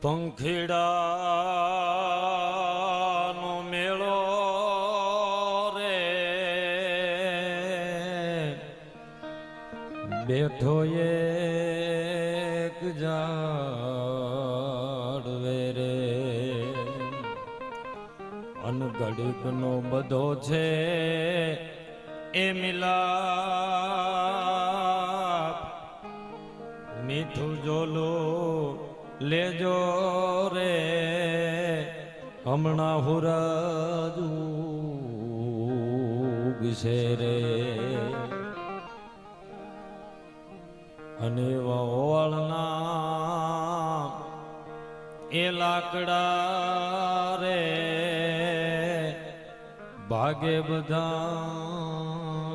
પંખીડાનો મેળો રે. બેઠો એક જાડવે રે. અનગડિકનો બધો છે એ મિલાપ મીઠું જોલું લેજો રે. હમણાં હુરાજુ ઉગશે રે. અને વળના એ લાકડા રે ભાગે બધા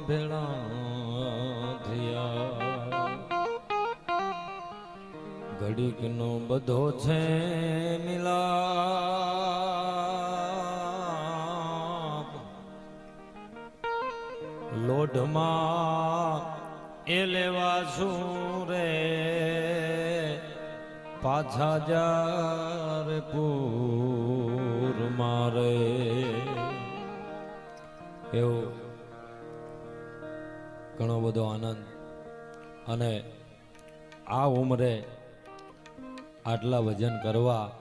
ભેળા. ઘડીક નો બધો છે મિલા લોઢમાં એ લેવા શું રે? પાછા જાર પૂર મારે એવો ઘણો બધો આનંદ. અને આ ઉંમરે આટલા ભજન કરવા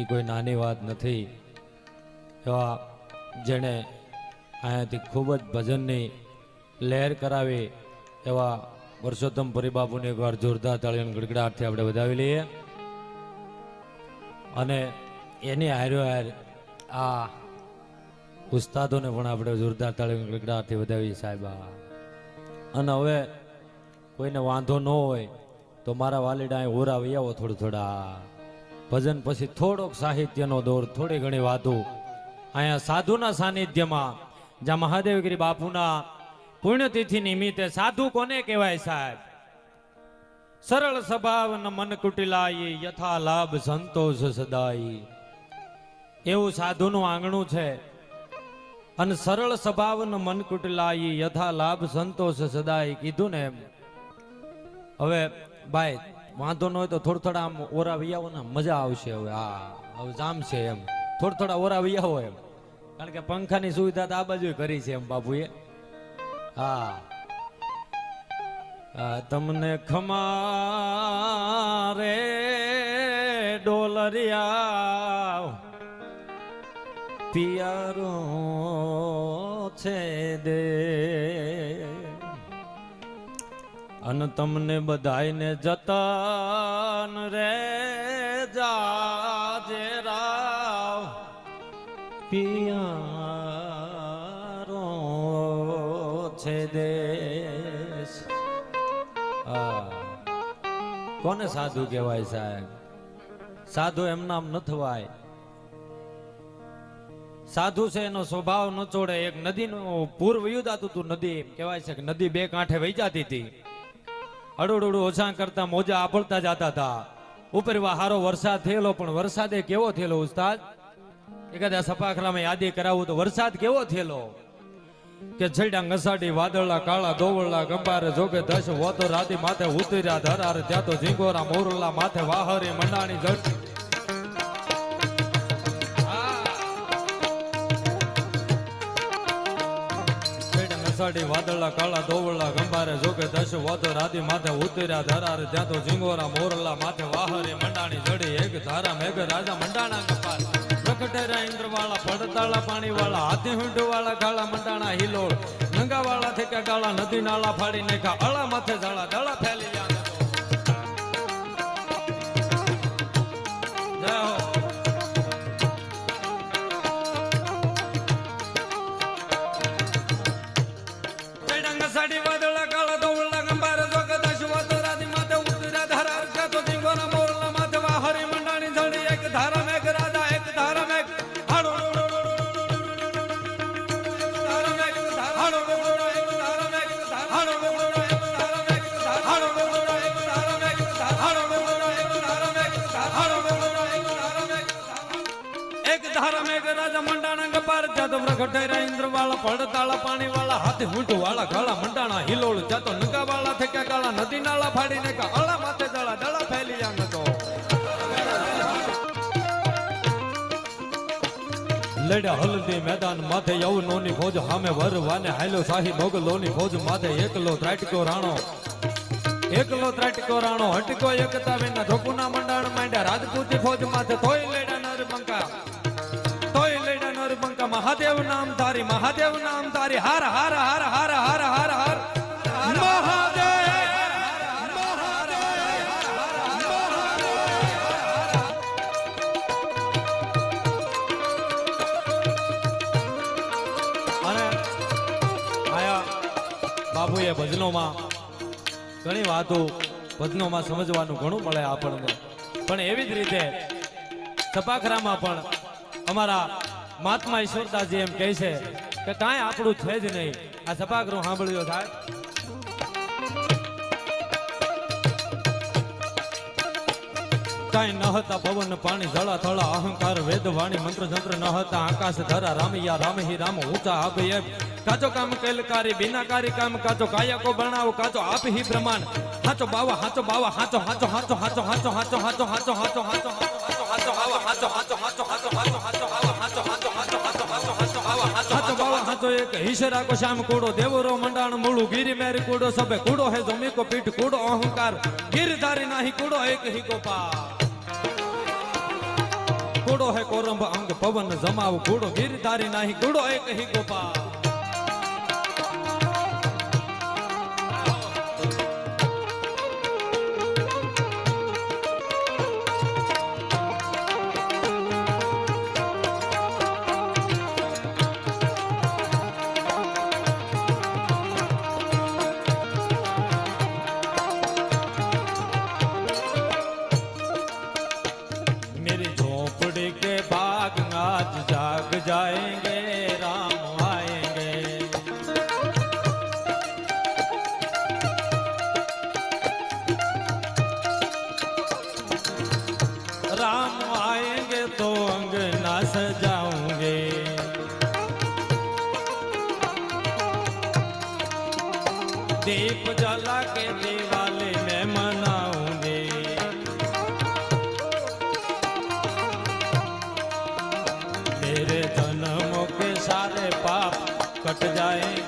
એ કોઈ નાની વાત નથી. એવા જેણે અહીંયાથી ખૂબ જ ભજનની લહેર કરાવી, એવા વર્ષોત્તમ પરિબાપુને એકવાર જોરદાર તાળીઓની ગડગડાટથી આપણે વધાવી લઈએ. અને એની હારો હાર આ ઉસ્તાદોને પણ આપણે જોરદાર તાળીઓની ગડગડાટથી વધાવીએ સાહેબા. અને હવે કોઈને વાંધો ન હોય તો મારા વાલીડા અહીં ઓરા વહી આવો થોડું થોડા. ભજન પછી થોડોક સાહિત્યનો દોર, થોડી ઘણી વાતો. અહીંયા સાધુના સાનિધ્યમાં, જ્યાં મહાદેવગીરી બાપુના પુણ્યતિથિ નિમિત્તે સાધુ કોને કહેવાય સાહેબ? સરળ સ્વભાવ ન મન કુટિલાય, યથા લાભ સંતોષ સદાય. એવું સાધુનું આંગણું છે. અને સરળ સ્વભાવ ન મન કુટિલાય, યથા લાભ સંતોષ સદાય કીધું ને એમ. હવે ભાઈ વાંધો ન હોય તો થોડ થોડા આમ ઓરા વિયાવો ને મજા આવશે હવે. હા, હવે જામ છે એમ. થોડ થોડા ઓરા વિયાવો એમ. કારણ કે પંખાની સુવિધા તો આ બાજુ કરી છે એમ બાપુએ. હા, તમને ખમારે ડોલરિયા પિયારો છે દે. અન તમને બધાયને જતન રે જાજે રાવ. પિયારો છે દેશ. કોને સાધુ કહેવાય સાહેબ? સાધુ એમ નામ ન થવાય. સાધુ છે એનો સ્વભાવ ન ચોડે. એક નદીનું પૂર વયું જાતું હતું નદી. કહેવાય છે કે નદી બે કાંઠે વહી જતી હતી. અડોડું ઓછા કરતા મોજા આભળતા જતા હતા. ઉપર હારો વરસાદ થયેલો, પણ વરસાદે કેવો થયેલો ઉસ્તાદ? એકાદા સપાખરામાં યાદી કરાવું તો વરસાદ કેવો થયેલો? કે છેડા ઘસાડી વાદળા કાળા ધોવળા ગંબારે જોગે દશ વોતો રાતી માથે ઉતર્યા, ધરાર, ત્યાં તો ઝીંગોરા, મોરલા માથે વાહરી, મંડાણી જટ ngસાડી વાદળા, કાળા, ધોવળા, ગંભારે જોગે દશ વધો રાધી માથે ઉતર્યા, ધરાર ત્યાં તો ઝીંગોરા મોરલા માથે વાહરે, મંડાણી જડી, એક ધારા મેઘ રાજા, મંડાણા કપાલ. પ્રકટેરા ઇન્દ્ર વાળા પડતાળા પાણી વાળા હાથી હુંડ વાળા ગાળા મંડાણા, હિલોળ. નંગા વાળા થેકા ગાળા, નદી નાળા ફાડી નાખા અળા માથે ઝાળા, દળા ફેલી હિલોળ જતો નગા વાળા થેકા ગાળા નદી નાળા ફાડીને કા અળા માથે દળા દળા ફેલી આમ તો લડ્યા હલદી મેદાન માથે યવનોની ફોજ સામે વરવાને હાલ્યો શાહી મોગલોની ફોજ, માથે એકલો ત્રાટકો રાણો. એકલો ત્રાટકો રાણો હટકો એકતા વિના ધોકુના મંડાણ માંડ્યા, રાજપૂતી ફોજ માથે તોય લેડા નરબંકા તોય લેડા નરબંકા મહાદેવ નામ તારી મહાદેવ નામ તારી હાર હાર હાર હાર હાર હાર હાર ભજનોમાં ઘણી વાતો ભજનોમાં સમજવાનું ઘણું મળે આપણને. પણ એવી જ રીતે સપાખરામાં પણ અમારા મહાત્મા ઈશ્વરદાસજી એમ કહે છે કે કાંઈ આપણું છે જ નહીં. આ સપાખરું સાંભળ્યો થાય કાંઈ ન હતા પવન, પાણી, જળા થળા અહંકાર વેદ વાણી મંત્ર જંત્ર ન હતા. આકાશ, ધરા, રામૈયા, રામ હિ રામ, ઊંચા એમ કાચો કામ કૈલકારી બિનાકારી કામ કાચો કાયકો બનાવો કાચો આપ હિ બ્રહ્માંડ હાચો બાવા હાચો બાવા હાચો હાચો હાચો હાચો હાચો હાચો હાચો હાચો હાચો હાચો હાચો બાવા હાચો હાચો હાચો હાચો હાચો હાચો બાવા હાચો હાચો હાચો હાચો હાચો હાચો બાવા હાચો બાવા હાચો એક ઈશરા કો શ્યામ કૂડો દેવરો મંડાણ મૂળું ગીરી મેરી કૂડો સબે કૂડો હે જમી કો પીઠ કૂડો અહંકાર ગીરધારી નાહી કૂડો એક હી ગોપાલ કૂડો હે કોરંબ અંગ પવન જમાવ કૂડો ગીરધારી નાહી કૂડો એક હી ગોપાલ सजाऊंगे दीप जला के दिवाली में मनाऊंगे मेरे जन्मों के सारे पाप कट जाएंगे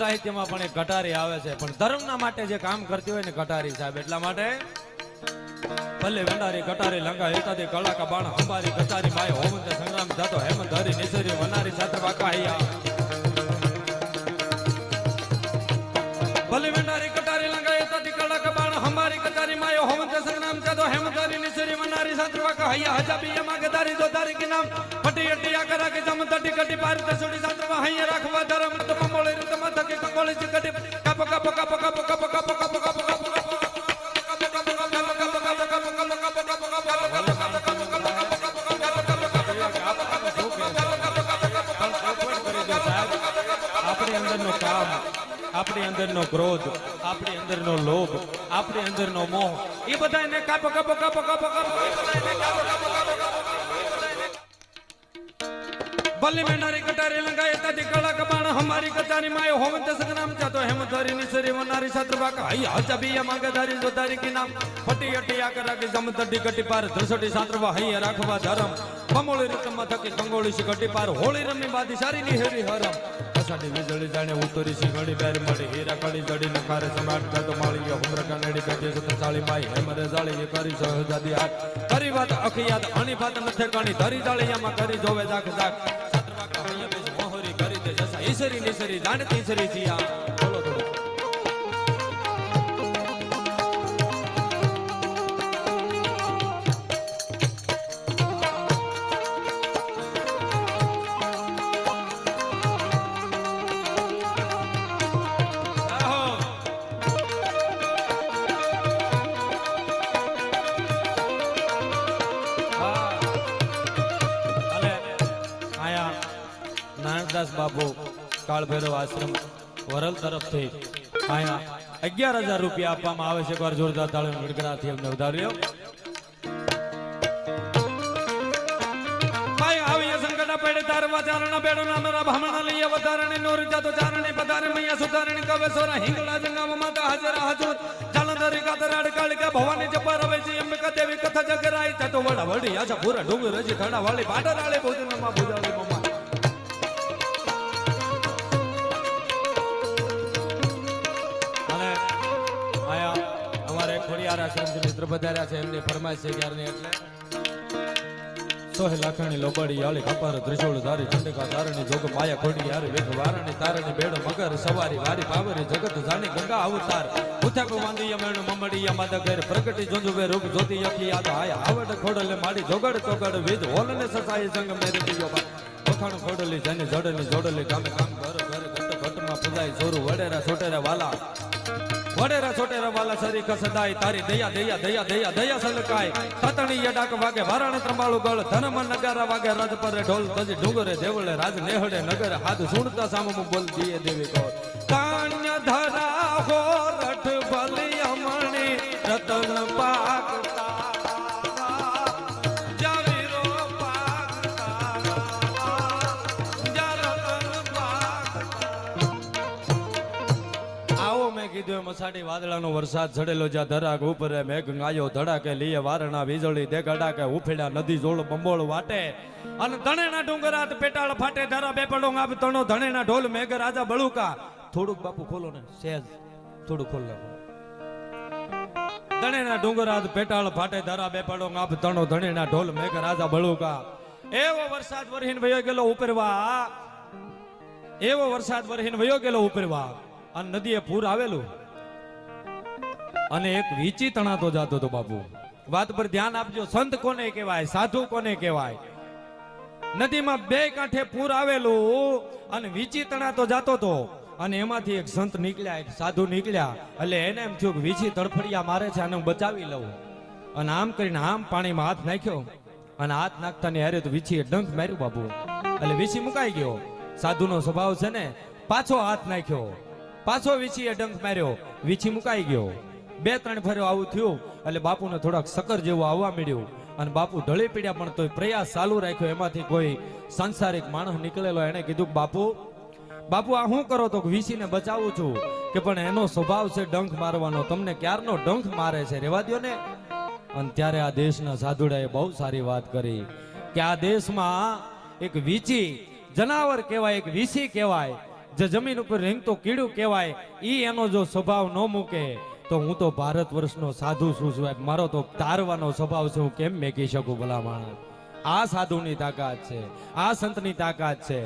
સાહિત્યમાં પણ એક ઘટારી આવે છે. પણ ધર્મના માટે જે કામ કરતી હોય ને ઘટારી સાહેબ, એટલા માટે ભલે વેંડારી ઘટારી, લંગા હેતાથી કળાકા બાણ હંબારી ઘટારી માય હોમંત, સંગ્રામ જાતો હેમંત હરી નિસરી વનારી સાથે વાકા હૈયા. ભલે વેંડારી કટારી લંગા હેતાથી કળાકા બાણ હંબારી ઘટારી માય હોમંત, સંગ્રામ જાતો હેમંત હરી નિસરી વનારી સાથે વાકા હૈયા. હજાબી યમા ગદારી દો તારી કે નામ, ફટી અટી આકરા કે જમ તટી કટી પાર, તસુડી સાથે હૈયા મત કે કંગોળી ચી કટી કપ કપ કપ કપ કપ કપ કપ કપ કપ આપણી અંદરનો કામ આપણી અંદરનો ક્રોધ આપણી અંદરનો લોભ આપણી અંદરનો મોહ એ બધાને કાપો કાપો કાપો કાપો કાપો એ બધાને કાપો કાપો કાપો મેનારી કટારી લંગાય તાતી કળા કબાણ. હમારી કચાની માય હોવંત સંગ્રામ ચાતો હેમધારી, નિસરી, વનારી શત્રુભા હૈ હચા બિયા માંગે ધારી જો ધારી કી નામ. ફટી, અટી કરા કે જમ તડી કટી પાર ધસટી સાત્રવા હઈ, રાખવા, ધરમ. કમોળી રીતમાં થકી કંગોળી સી કટી પાર હોળી રમી બાદી સારી ની હેરી હરમ. અસાડી વીજળી જાણે ઉતરી સી ઘડી બેર મળી. હીરા કડી જડી નખારે સમાટ કાતો માળી હુમરા કાનેડી બેઠી સત ચાળી માઈ હેમરે જાળી કરી સહજાદી હાથ કરી વાત અખિયાત અણી વાત નથે કણી ધરી જાળીયામાં કરી જોવે જાખ જાખ કરી દે જસા ઈસરી નિસરી કાળભૈરવ આશ્રમ, વરલ તરફથી અહીંયા અગિયાર હજાર રૂપિયા આપવામાં આવે છે. એકવાર જોરદાર તાળી ગડગડાથી અમને વધાર્યો. કાળિકા ભવાની જપા હવે વડા વડી આજા પૂરા ડુંગર રજી થડા આશ્રમથી મિત્ર પધાર્યા છે, એમની ફરમાઈશ છે ક્યારની એટલે? સોહે લાખણી લોબડી, આળી કપાર, ત્રિશુળ ધારી, ચંડિકા તારણી, જોગ માયા ખોડી યારી વેગ વારણી, તારણી, બેડો, મગર, સવારી, વારી પાવરી જગત જાણી ગંગા અવતાર. ઉથાકો વાંદીય મેણું મમડીયા માદા ઘેર પ્રગટી જોંજુવે રૂપ જોતી યકી યાદ હાય આવડ ખોડલે માડી, જોગડ તોગડ વિધ હોલને સસાય સંગ મેરી દિયો બા વખાણ ખોડલી, જને જડલી, જોડલી, ગામે કામ ઘર ઘર, ઘટ, ઘટમાં પૂજાય જોરું વડેરા, છોટેરા, વાલા. વડેરા છોટેરા વાલા સરી કસદાય તારી દયા દયા દયા દયા દયા સલકાય. તતણી યડાક વાગે વારણ ત્રંબાળુ ગળ ધનમ નગારા વાગે રજ પરે ઢોલ તજી ડુંગરે દેવળે રાજ નેહડે નગર, હાથ સુણતા સામું બોલ દીએ દેવી કો કાન્ય ધરા હો રઠ કીધું એમ અષાઢી વાદળાનો વરસાદ ચડેલો જ્યાં ધરાક ઉપર મેઘ ગાયો ધડાકે લીએ વારણા વીજળી દે ગડાકે ઉફેડા નદી જોડ બંબોળ વાટે. અને ધણેના ડુંગરાત પેટાળ ફાટે, ધરા બે પડો આપ તણો, ધણેના ઢોલ મેઘ રાજા બળુકા. થોડુંક બાપુ ખોલો ને સહેજ થોડું ખોલ નાખો ધણેના ડુંગરાત પેટાળ ફાટે, ધરા બે પડો આપ તણો, ધણેના ઢોલ મેઘ રાજા બળુકા. એવો વરસાદ વરહીન વયો ગયેલો ઉપરવા. એવો વરસાદ વરહીન વયો ગયેલો ઉપરવા. અને નદીએ પૂર આવેલું. અને એક વીચી તણાતો જતો હતો બાપુ. વાત પર ધ્યાન આપજો, સંત કોને કહેવાય, સાધુ કોને કહેવાય? નદીમાં બે કાંઠે પૂર આવેલું અને વીચી તણાતો જતો હતો. અને એમાંથી એક સંત નીકળ્યા, એક સાધુ નીકળ્યા. એટલે એને એમ થયું કે વીચી તડફડિયા મારે છે, આને હું બચાવી લઉં. અને આમ કરીને આમ પાણીમાં હાથ નાખ્યો. અને હાથ નાખતા ને હારે તો વીછીએ ડંખ માર્યું બાપુ. એટલે વીછી મુકાઈ ગયો. સાધુનો સ્વભાવ છે ને, પાછો હાથ નાખ્યો. પાછો વીછીએ ડંખ માર્યો. વીછી મુકાઈ ગયો. બે ત્રણ ફેરો આવું થયું, એટલે બાપુને થોડાક સકર જેવું આવવા મળ્યું. અને બાપુ ઢળી પીડ્યા, પણ તોય પ્રયાસ ચાલુ રાખ્યો. એમાંથી કોઈ સંસારિક માણસ નીકળેલો એને કીધું બાપુ બાપુ, આ શું કરો તો વીસીને બચાવું છું? કે પણ એનો સ્વભાવ છે ડંખ મારવાનો. તમને ક્યારનો ડંખ મારે છે? રેવા દ્યો ને. અને ત્યારે આ દેશના સાધુડાએ બહુ સારી વાત કરી કે આ દેશમાં એક વીચી જનાવર કહેવાય, એક વીસી કહેવાય. જે જમીન ઉપર રેંગતો કીડું કહેવાય એ એનો જો સ્વભાવ ન મૂકે, તો હું તો ભારત વર્ષનો સાધુ છું મારો તો તારવાનો સ્વભાવ છે, હું કેમ મેકી શકું ભલા આ સાધુની તાકાત છે, આ સંતની તાકાત છે.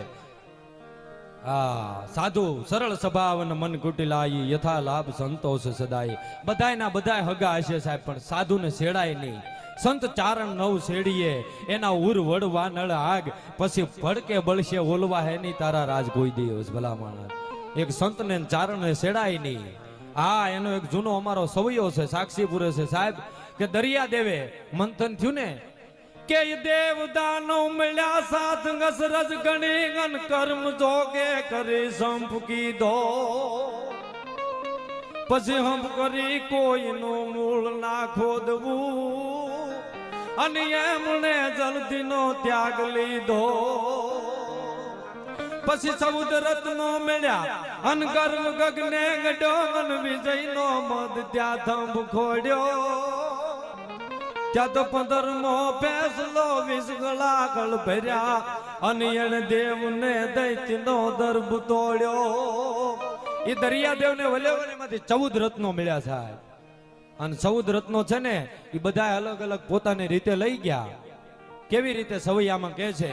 આ સાધુ સરળ સ્વભાવ અને મન કુટિલાઈ યથા લાભ સંતોષ સદાય. બધાયના બધાય હગા હશે સાહેબ, પણ સાધુને છેડાય નહીં. સંત ચારણ નવ શેડીએ એના ઉર વડવા નળ આગ, પછી ભડકે બળશે ઓલવા હેની તારા રાજ કોઈ દિવસ ભલા માણસ એક સંતને ને ચારણને શેડાય નહીં. હા એનો એક જૂનો અમારો સવૈયો છે, સાક્ષીપુરે છે. સાહેબ, કે દરિયા દેવે, મંથન થયું ને? કે દેવ દાનવ મળ્યા સાથ ગસ રજ ગણી ગન કર્મ જોગે કરી સંપ કીધો પછી હમ કરી કોઈનું મૂળ ના ખોદવું. અને એમણે જલ્દીનો ત્યાગ લીધો. પછી ચૌદ રત્નો મળ્યા અન ગર્વ ગગને ગડો અન વિજયનો મદ ત્યાં થંભ ખોડ્યો. ત્યાં તો પંદર મો ફેસલો, વીસ ગળાગળ ભર્યા અને એને દેવને દૈત્યનો દર્ભ તોડ્યો. એ દરિયાદેવને વલેવલીમાંથી ચૌદ રત્નો મળ્યા સાહેબ. અને ચૌદ રત્નો છે ને, એ બધા અલગ અલગ પોતાની રીતે લઈ ગયા. કેવી રીતે સવૈયામાં કે છે?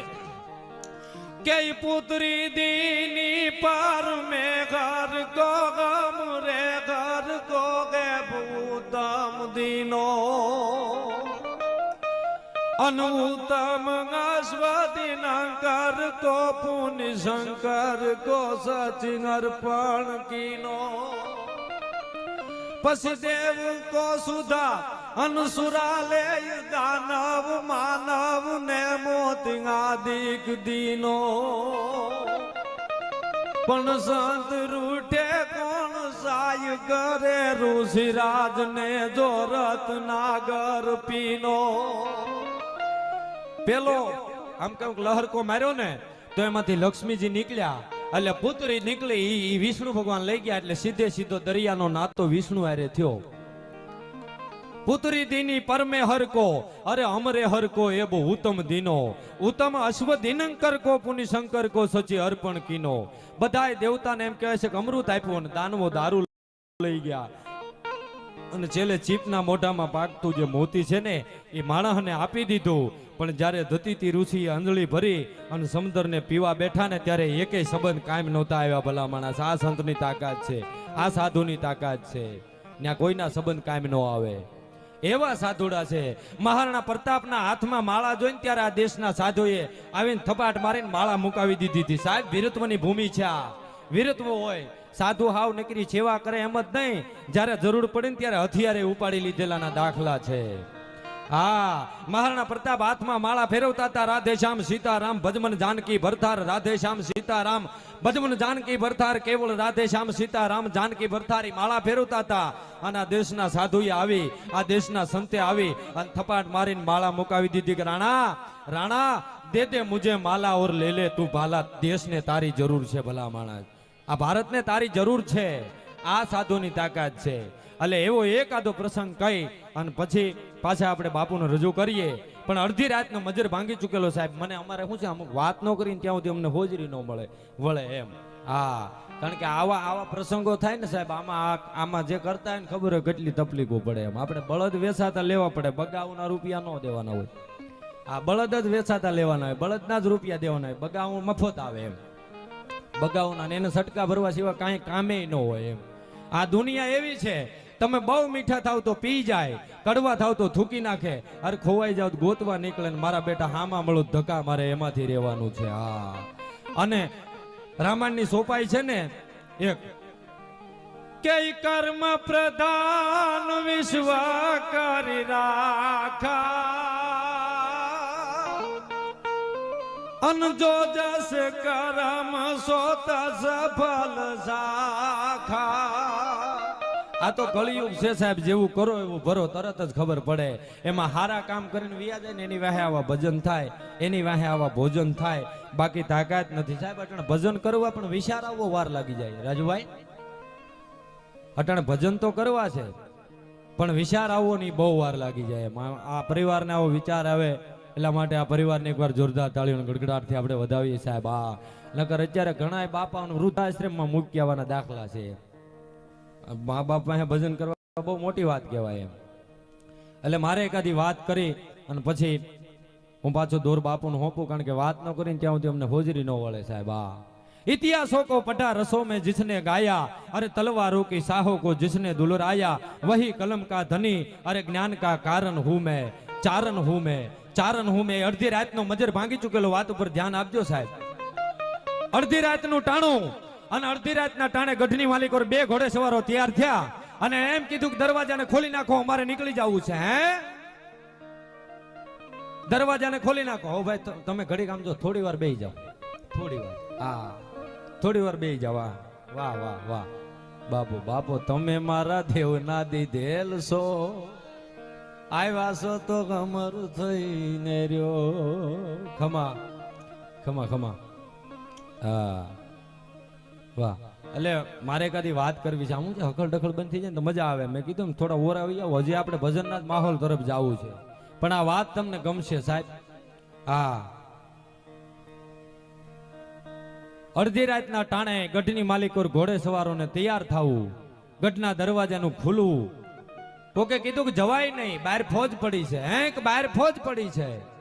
કે પુત્રી દીની પર મે ઘર કો ગમ રે, ઘર કો ગે ભૂતમ દીનો. અનુતમ અશ્વદિનંકર કો પુનિ શંકર કો સચિન અર્પણ કીનો. પછી દેવ કો સુધા અનુસુરાલે દાનવ માનવ ને મોતી આદિક દીનો. પણ સંત રૂઠે કોણ સાય કરે ઋષિરાજ ને જો રત્નાગર પીનો. પેલો આમ કંઈક લહરકો માર્યો ને, તો એમાંથી લક્ષ્મીજી નીકળ્યા. એટલે પુત્રી નીકળી, ઈ વિષ્ણુ ભગવાન લઈ ગયા એટલે સીધે સીધો દરિયાનો નાતો વિષ્ણુ આરે થયો. પુત્રી દીની પરમે હરકો, અરે અમરે હરકો એ બહુ ઉત્તમ દિનો. ઉત્તમ અશ્વ દિનંકર કો પુનિ શંકર કો સચી અર્પણ કીનો. બધાય દેવતાને એમ કહેવાય છે કે અમૃત આપ્યું અને દાનવો દારૂ લઈ ગયા. અને છેલ્લે ચીપના મોઢામાં પાકતું જે મોતી છે ને, એ માણસને આપી દીધું. પણ જ્યારે ધતીતી ઋષિએ અંજળી ભરી અને સમુદ્રને પીવા બેઠા ને, ત્યારે એકેય સંબંધ કાયમ નહોતા આવ્યા ભલા માણસ. આ સંતની તાકાત છે. આ સાધુની તાકાત છે. ત્યાં કોઈના સંબંધ કાયમ ન આવે. એવા સાધુડા છે. મહારાણા પ્રતાપના હાથમાં માળા જોઈને ત્યારે આ દેશના સાધુએ આવીને થપાટ મારીને માળા મુકાવી દીધી હતી. સાહેબ, વીરત્વની ભૂમિ છે આ. વીરત્વ હોય. સાધુ હાવ નકરી સેવા કરે એમ જ નહીં. જ્યારે જરૂર પડે ને ત્યારે હથિયારે ઉપાડી લીધેલાના દાખલા છે. હા, મહારાણા પ્રતાપ હાથમાં માળા ફેરવતા હતા. રાધેશ્યામ, સીતારામ, ભજમન, જાનકી, ભરથાર, રાધેશ્યામ, સીતારામ. ભજમન, જાનકી, ભરથાર, કેવળ રાધેશ્યામ, સીતારામ, જાનકી, ભરથારી માળા ફેરવતા હતા. અને આ દેશના સાધુએ આવી, આ દેશના સંતે આવી અને થપાટ મારીને માળા મુકાવી દીધી કે, રાણા રાણા, દે દે મુજે માલા ઓર લે લે તું ભાલા, દેશને તારી જરૂર છે ભલા માણસ. આ ભારતને તારી જરૂર છે. આ સાધુની તાકાત છે. એટલે એવો એકાદો પ્રસંગ કહી અને પછી પાછા આપણે બાપુને રજૂ કરીએ. પણ અડધી રાતનો મજર ભાંગી ચૂકેલો સાહેબ. મને અમારે શું છે? અમુક વાત ન કરીને ત્યાં સુધી અમને હોજરી ન મળે, વળે એમ. હા, કારણ કે આવા આવા પ્રસંગો થાય ને સાહેબ, આમાં આમાં જે કરતા હોય ને ખબર હોય કેટલી તકલીફો પડે એમ. આપણે બળદ વેસાતા લેવા પડે. બગાવના રૂપિયા ન દેવાના હોય. આ બળદ જ વેચાતા લેવાના હોય. બળદના જ રૂપિયા દેવાના હોય. બગાવું મફત આવે એમ. બગાવના ને એને સટકા ભરવા સિવાય કાંઈ કામે ન હોય એમ. આ દુનિયા એવી છે, તમે બહુ મીઠા થાવ તો પી જાય, કડવા થાવ તો થૂકી નાખે, અરે ખોવાઈ જાવ ગોતવા નીકળે ને મારા બેટા હામાં મળું ધક્કા મારે એમાંથી રહેવાનું છે, હા. અને રામાયણની સોપાઈ છે ને, એક, કે કર્મ પ્રધાન વિશ્વ કરી રાખા. અન જો જસ કરમ સોત સફલ સાખા આ તો કળિયુગ છે સાહેબ, જેવું કરો એવું ભરો, તરત જ ખબર પડે. એમાં હારા કામ કરીને વ્યા ને એની વાહે આવા ભજન થાય, એની વાહે આવા ભોજન થાય. બાકી તાકાત નથી સાહેબ, અટણ ભજન કરવા પણ વિચાર આવવો વાર લાગી જાય. રાજુભાઈ, અટણ ભજન તો કરવા છે, પણ વિચાર આવવો ની બહુ વાર લાગી જાય. આ પરિવારને આવો વિચાર આવે. એટલા માટે આ પરિવારને એકવાર જોરદાર તાળીઓના ગડગડાટથી આપણે વધાવીએ સાહેબ આ નકર અત્યારે ઘણા બાપાઓને વૃદ્ધાશ્રમમાં મૂકી આવવાના દાખલા છે મા બાપ પાસે ભજન કરવા બહુ મોટી વાત કહેવાય એમ એટલે મારે એકાદી વાત કરી અને પછી હું પાછો દોર બાપુને હોપું કારણ કે વાત ન કરીને ત્યાં સુધી અમને હોજરી ન વળે સાહેબ હા इतिहासों को पढ़ा रसों में जिसने गाया अरे तलवारों की साहों को जिसने दुलराया वही कलम का धनी अरे ज्ञान का कारण हूं मैं चारण हूं मैं ચારણ હું મેં અડધી રાતનો મજર ભાંગી ચૂકેલો વાત ઉપર ધ્યાન આપજો સાહેબ. અડધી રાતનું ટાણું અને અડધી રાતના ટાણે ગઢની માલિક બે ઘોડે સવારો તૈયાર થયા અને એમ કીધું કે દરવાજાને ખોલી નાખો, અમારે નીકળી જવું છે, હે? દરવાજાને ખોલી નાખો. હો ભાઈ તમે ઘડીક આમ જો, થોડી વાર બેહી જાઓ. થોડી વાર. હા. થોડી વાર બેહી જાઓ. વાહ વાહ વાહ વાહ. બાપુ બાપુ, તમે મારા દેવના દીધેલ છો. આવ્યા છો તો અમારું થઈને રહ્યો. ખમા ખમા ખમા. હા. વાહ. એટલે મારે કદી વાત કરવી છે. આમ છે હકલ ડખલ બંધ થઈ જાય ને તો મજા આવે. મેં કીધું થોડા ઓર આવી જાવ હજી આપણે ભજનના માહોલ તરફ જવું છે. પણ આ વાત તમને ગમશે, સાહેબ. હા. અડધી રાતના ટાણે ગઢની માલિકોર ઘોડે સવારોને તૈયાર થવું. ગઢના દરવાજાનું ખુલવું. કોકે કીધું કે જવાય નહીં બહાર ફોજ પડી છે. હે, કે બહાર ફોજ પડી છે?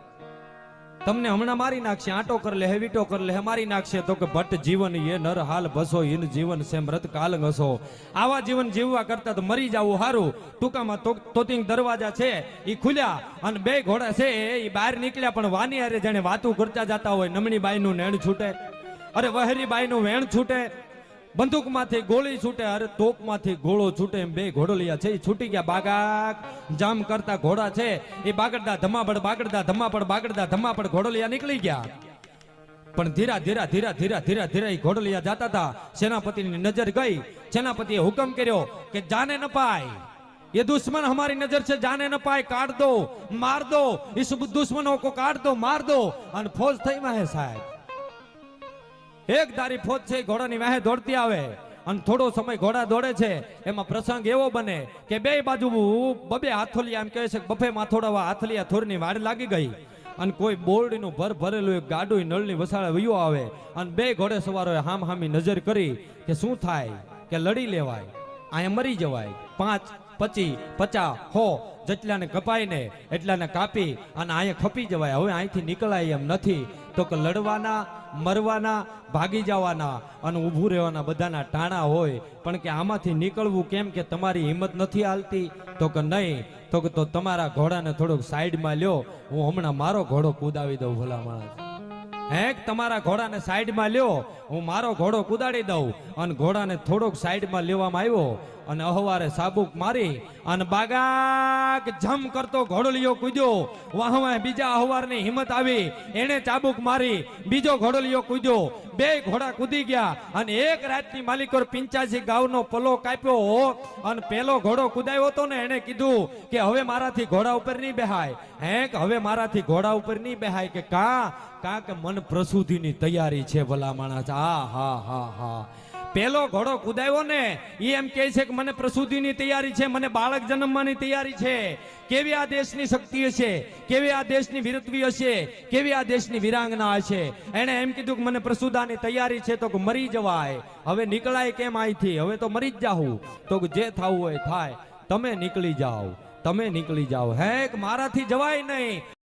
તમને હમણાં મારી નાખશે, આટો કર લે વીટો કર લે મારી નાખશે તો કે ભટ્ટ જીવન એ નર હાલ ભસો, હિન જીવન છે મૃત કાલ ઘસો. આવા જીવન જીવવા કરતા તો મરી જાવું સારું ટૂંકામાં તો તોતિંગ દરવાજા છે એ ખુલ્યા અને બે ઘોડા છે એ બહાર નીકળ્યા પણ વાની હારે જાણે વાતું કરતા જતા હોય નમણી બાઈનું નેણ છૂટે. અરે વહેરી બાઈનું વેણ છૂટે. બંદૂકમાંથી ગોળી છૂટે અરે તોપમાંથી ગોળો છૂટે એમ બે ઘોડલિયા છે એ છૂટી ગયા બાગાક જામ કરતા ઘોડા છે એ બાગડદા ધમાપડ બાગડદા ધમાપડ બાગડદા ધમાપડ ઘોડલિયા નીકળી ગયા પણ ધીરા ધીરા ધીરા ધીરા ધીરા ધીરા એ ઘોડલિયા જાતા હતા સેનાપતિની નજર ગઈ સેનાપતિએ હુકમ કર્યો કે જાને ન પાય ये दुश्मन हमारी नजर से जाने न पाए काट दो मार दो इस दुश्मनों को काट दो मार दो અને ફોજ થઈ માં સાહેબ એક ધારી ફોજ છે, ઘોડાની વાહે દોડતી આવે. અને થોડો સમય ઘોડા દોડે છે, એમાં પ્રસંગ એવો બને કે બે બાજુ બબે હાથોલિયા એમ કહે છે બફે માથોડાવા હાથલિયા થોરની વાડ લાગી ગઈ. અને કોઈ બોરડીનું ભર ભરેલું એક ગાડું નળની વસાળે વયો આવે. અને બે ઘોડે સવારોએ હામ હામી નજર કરી કે શું થાય, કે લડી લેવાય અહીંયા મરી જવાય. પાંચ પચી, પચા, હો, જેટલાને કપાય ને એટલાને કાપી અને અહીંયા ખપી જવાય. હવે અહીંથી નીકળાય એમ નથી. તો કે લડવાના, મરવાના, ભાગી જવાના અને ઊભું રહેવાના બધાના ટાણા હોય. પણ કે આમાંથી નીકળવું કેમ કે તમારી હિંમત નથી હાલતી? તો કે નહીં. તો કે તો તમારા ઘોડાને થોડુંક સાઈડમાં લ્યો. હું હમણાં મારો ઘોડો કુદાવી દઉં ભલા માણસ. હે તમારા ઘોડાને સાઈડમાં લ્યો. હું મારો ઘોડો કુદાડી દઉં અને ઘોડાને થોડોક સાઈડમાં લેવામાં આવ્યો અને અહવારે સાબુક મારી અને બાગાક જમ કરતો ઘોડલિયો કૂદ્યો. વાહમાં બીજા અહવારની હિંમત આવી. એને ચાબુક મારી, બીજો ઘોડલિયો કૂદ્યો. બે ઘોડા કૂદી ગયા અને એક રાતની માલિકોર પિંચાસી ગાવનો પલો કાપ્યો અને પેલો ઘોડો કુદાયો હતો ને એને કીધું કે હવે મારાથી ઘોડા ઉપર નહીં બેહાય. હે કે હવે મારાથી ઘોડા ઉપર નહીં બેહાય કે કા? કા કે મન પ્રસૂતિની તૈયારી છે ભલા માણસ. આ હા હા હા. પેલો ઘોડો કુદાયો ને એ એમ કહે છે કે મને પ્રસૂતિની તૈયારી છે, મને બાળક જન્મવાની તૈયારી છે. કેવી આ દેશની શક્તિ હશે? કેવી આ દેશની વીરત્વી હશે? કેવી આ દેશની વિરાંગના હશે? એણે એમ કીધું કે મને પ્રસુદાની તૈયારી છે તો કે મરી જવાય. હવે નીકળાય કેમ અહીંથી હવે તો મરી જ જાઉં તો કે જે થવું હોય થાય. તમે નીકળી જાઓ. તમે નીકળી જાઓ. હે મારાથી જવાય નહીં.